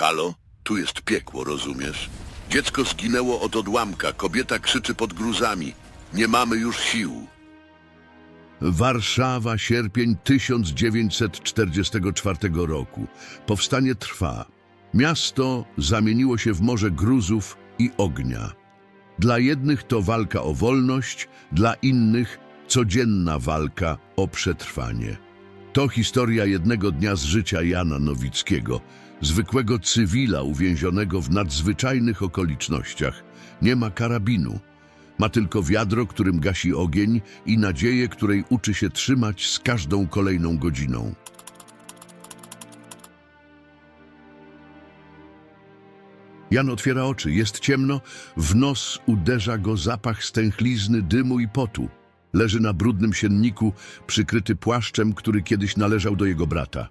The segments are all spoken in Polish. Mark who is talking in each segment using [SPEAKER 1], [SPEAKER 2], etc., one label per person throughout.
[SPEAKER 1] Halo? Tu jest piekło, rozumiesz? Dziecko zginęło od odłamka, kobieta krzyczy pod gruzami. Nie mamy już sił. Warszawa, sierpień 1944 roku. Powstanie trwa. Miasto zamieniło się w morze gruzów i ognia. Dla jednych to walka o wolność, dla innych codzienna walka o przetrwanie. To historia jednego dnia z życia Jana Nowickiego, zwykłego cywila uwięzionego w nadzwyczajnych okolicznościach. Nie ma karabinu. Ma tylko wiadro, którym gasi ogień i nadzieję, której uczy się trzymać z każdą kolejną godziną. Jan otwiera oczy, jest ciemno, w nos uderza go zapach stęchlizny, dymu i potu. Leży na brudnym sienniku, przykryty płaszczem, który kiedyś należał do jego brata.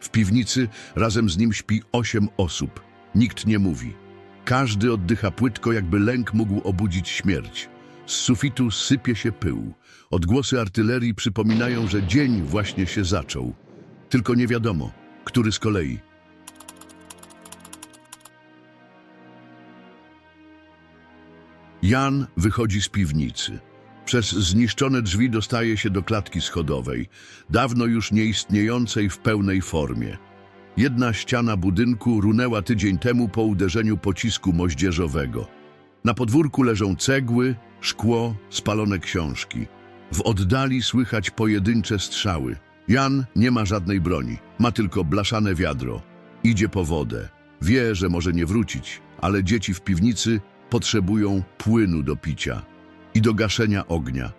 [SPEAKER 1] W piwnicy razem z nim śpi osiem osób. Nikt nie mówi. Każdy oddycha płytko, jakby lęk mógł obudzić śmierć. Z sufitu sypie się pył. Odgłosy artylerii przypominają, że dzień właśnie się zaczął. Tylko nie wiadomo, który z kolei. Jan wychodzi z piwnicy. Przez zniszczone drzwi dostaje się do klatki schodowej, dawno już nieistniejącej w pełnej formie. Jedna ściana budynku runęła tydzień temu po uderzeniu pocisku moździerzowego. Na podwórku leżą cegły, szkło, spalone książki. W oddali słychać pojedyncze strzały. Jan nie ma żadnej broni, ma tylko blaszane wiadro. Idzie po wodę. Wie, że może nie wrócić, ale dzieci w piwnicy potrzebują płynu do picia i do gaszenia ognia.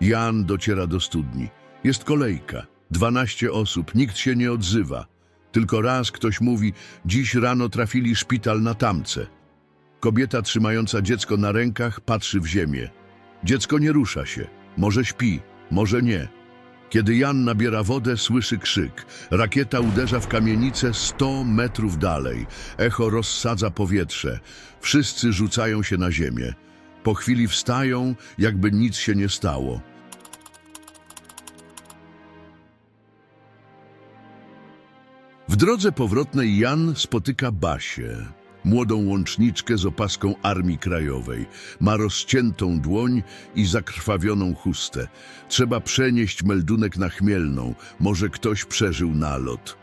[SPEAKER 1] Jan dociera do studni. Jest kolejka. Dwanaście osób, nikt się nie odzywa. Tylko raz ktoś mówi, dziś rano trafili szpital na tamce. Kobieta trzymająca dziecko na rękach patrzy w ziemię. Dziecko nie rusza się. Może śpi, może nie. Kiedy Jan nabiera wodę, słyszy krzyk. Rakieta uderza w kamienicę 100 metrów dalej. Echo rozsadza powietrze. Wszyscy rzucają się na ziemię. Po chwili wstają, jakby nic się nie stało. W drodze powrotnej Jan spotyka Basię, młodą łączniczkę z opaską Armii Krajowej. Ma rozciętą dłoń i zakrwawioną chustę. Trzeba przenieść meldunek na Chmielną. Może ktoś przeżył nalot.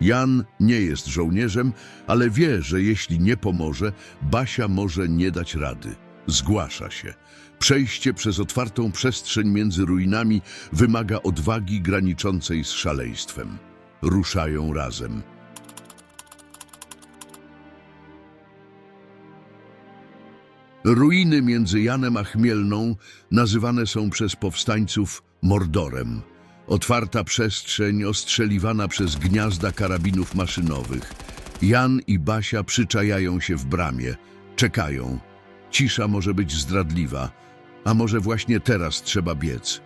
[SPEAKER 1] Jan nie jest żołnierzem, ale wie, że jeśli nie pomoże, Basia może nie dać rady. Zgłasza się. Przejście przez otwartą przestrzeń między ruinami wymaga odwagi graniczącej z szaleństwem. Ruszają razem. Ruiny między Janem a Chmielną nazywane są przez powstańców Mordorem. Otwarta przestrzeń ostrzeliwana przez gniazda karabinów maszynowych. Jan i Basia przyczajają się w bramie. Czekają. Cisza może być zdradliwa, a może właśnie teraz trzeba biec.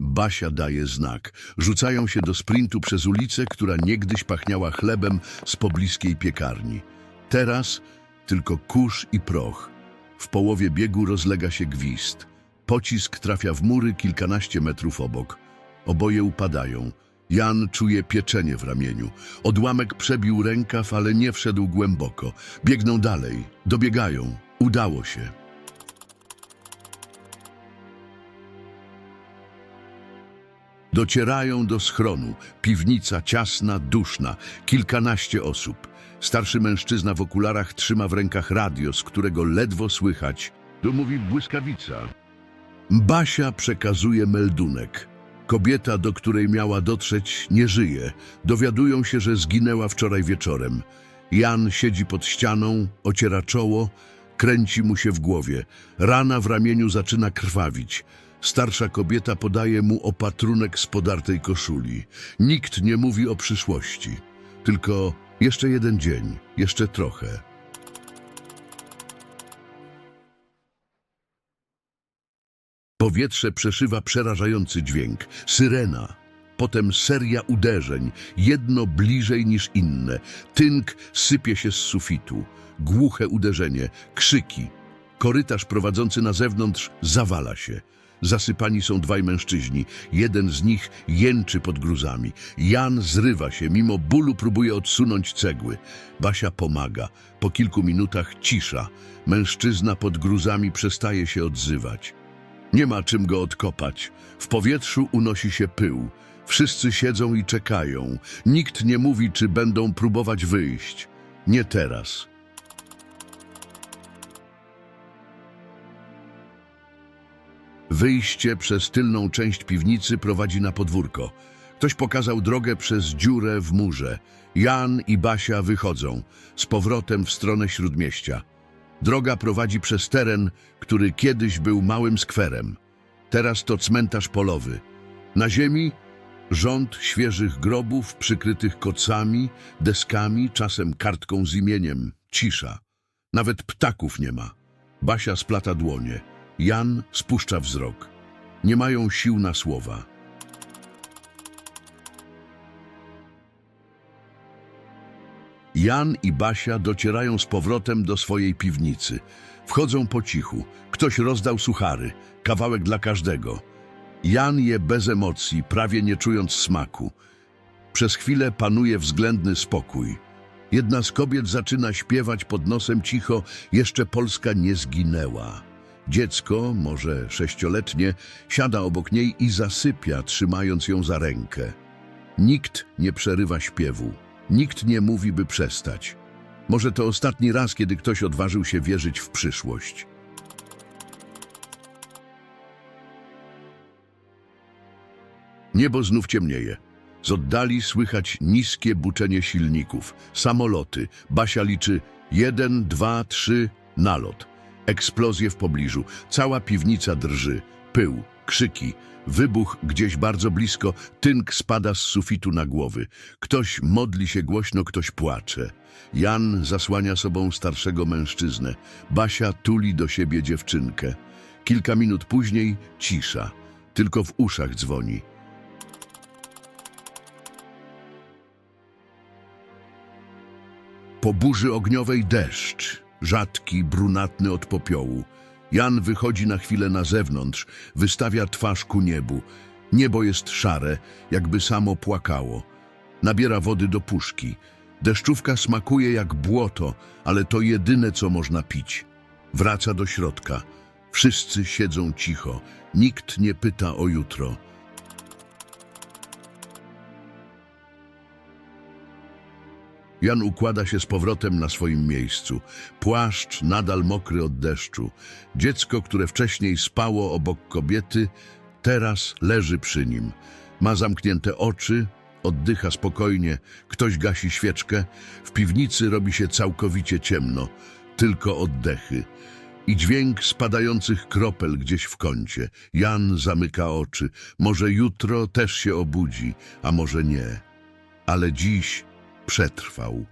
[SPEAKER 1] Basia daje znak. Rzucają się do sprintu przez ulicę, która niegdyś pachniała chlebem z pobliskiej piekarni. Teraz tylko kurz i proch. W połowie biegu rozlega się gwizd. Pocisk trafia w mury kilkanaście metrów obok. Oboje upadają. Jan czuje pieczenie w ramieniu. Odłamek przebił rękaw, ale nie wszedł głęboko. Biegną dalej. Dobiegają. Udało się. Docierają do schronu. Piwnica ciasna, duszna. Kilkanaście osób. Starszy mężczyzna w okularach trzyma w rękach radio, z którego ledwo słychać. To mówi błyskawica. Basia przekazuje meldunek. Kobieta, do której miała dotrzeć, nie żyje. Dowiadują się, że zginęła wczoraj wieczorem. Jan siedzi pod ścianą, ociera czoło, kręci mu się w głowie. Rana w ramieniu zaczyna krwawić. Starsza kobieta podaje mu opatrunek z podartej koszuli. Nikt nie mówi o przyszłości. Tylko jeszcze jeden dzień, jeszcze trochę. Powietrze przeszywa przerażający dźwięk. Syrena. Potem seria uderzeń, jedno bliżej niż inne. Tynk sypie się z sufitu. Głuche uderzenie, krzyki. Korytarz prowadzący na zewnątrz zawala się. Zasypani są dwaj mężczyźni. Jeden z nich jęczy pod gruzami. Jan zrywa się, mimo bólu próbuje odsunąć cegły. Basia pomaga. Po kilku minutach cisza. Mężczyzna pod gruzami przestaje się odzywać. Nie ma czym go odkopać. W powietrzu unosi się pył. Wszyscy siedzą i czekają. Nikt nie mówi, czy będą próbować wyjść. Nie teraz. Wyjście przez tylną część piwnicy prowadzi na podwórko. Ktoś pokazał drogę przez dziurę w murze. Jan i Basia wychodzą z powrotem w stronę śródmieścia. Droga prowadzi przez teren, który kiedyś był małym skwerem. Teraz to cmentarz polowy. Na ziemi rząd świeżych grobów przykrytych kocami, deskami, czasem kartką z imieniem. Cisza. Nawet ptaków nie ma. Basia splata dłonie. Jan spuszcza wzrok. Nie mają sił na słowa. Jan i Basia docierają z powrotem do swojej piwnicy. Wchodzą po cichu. Ktoś rozdał suchary, kawałek dla każdego. Jan je bez emocji, prawie nie czując smaku. Przez chwilę panuje względny spokój. Jedna z kobiet zaczyna śpiewać pod nosem cicho, jeszcze Polska nie zginęła. Dziecko, może sześcioletnie, siada obok niej i zasypia, trzymając ją za rękę. Nikt nie przerywa śpiewu. Nikt nie mówi, by przestać. Może to ostatni raz, kiedy ktoś odważył się wierzyć w przyszłość. Niebo znów ciemnieje. Z oddali słychać niskie buczenie silników. Samoloty. Basia liczy jeden, dwa, trzy, nalot. Eksplozje w pobliżu. Cała piwnica drży. Pył, krzyki. Wybuch gdzieś bardzo blisko. Tynk spada z sufitu na głowy. Ktoś modli się głośno, ktoś płacze. Jan zasłania sobą starszego mężczyznę. Basia tuli do siebie dziewczynkę. Kilka minut później cisza. Tylko w uszach dzwoni. Po burzy ogniowej deszcz, rzadki, brunatny od popiołu. Jan wychodzi na chwilę na zewnątrz, wystawia twarz ku niebu. Niebo jest szare, jakby samo płakało. Nabiera wody do puszki. Deszczówka smakuje jak błoto, ale to jedyne, co można pić. Wraca do środka. Wszyscy siedzą cicho. Nikt nie pyta o jutro. Jan układa się z powrotem na swoim miejscu. Płaszcz nadal mokry od deszczu. Dziecko, które wcześniej spało obok kobiety, teraz leży przy nim. Ma zamknięte oczy, oddycha spokojnie, ktoś gasi świeczkę. W piwnicy robi się całkowicie ciemno, tylko oddechy. I dźwięk spadających kropel gdzieś w kącie. Jan zamyka oczy. Może jutro też się obudzi, a może nie. Ale dziś przetrwał.